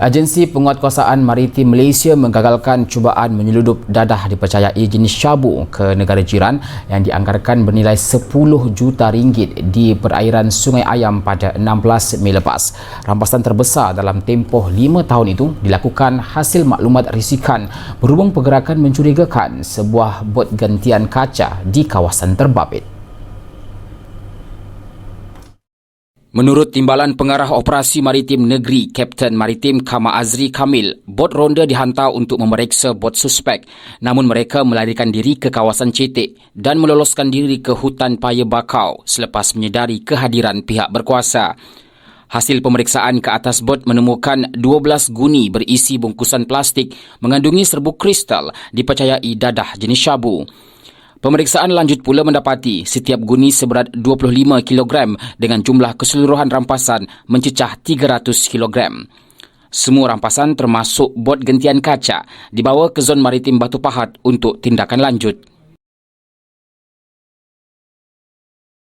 Agensi Penguatkuasaan Maritim Malaysia menggagalkan cubaan menyeludup dadah dipercayai jenis syabu ke negara jiran yang dianggarkan bernilai 10 juta ringgit di perairan Sungai Ayam pada 16 Mei lepas. Rampasan terbesar dalam tempoh 5 tahun itu dilakukan hasil maklumat risikan berhubung pergerakan mencurigakan sebuah bot gantian kaca di kawasan terbabit. Menurut Timbalan Pengarah Operasi Maritim Negeri Kapten Maritim Kama Azri Kamil, bot ronda dihantar untuk memeriksa bot suspek namun mereka melarikan diri ke kawasan Cetek dan meloloskan diri ke hutan Paya Bakau selepas menyedari kehadiran pihak berkuasa. Hasil pemeriksaan ke atas bot menemukan 12 guni berisi bungkusan plastik mengandungi serbuk kristal dipercayai dadah jenis syabu. Pemeriksaan lanjut pula mendapati setiap guni seberat 25 kg dengan jumlah keseluruhan rampasan mencecah 300 kg. Semua rampasan termasuk bot gentian kaca dibawa ke zon maritim Batu Pahat untuk tindakan lanjut.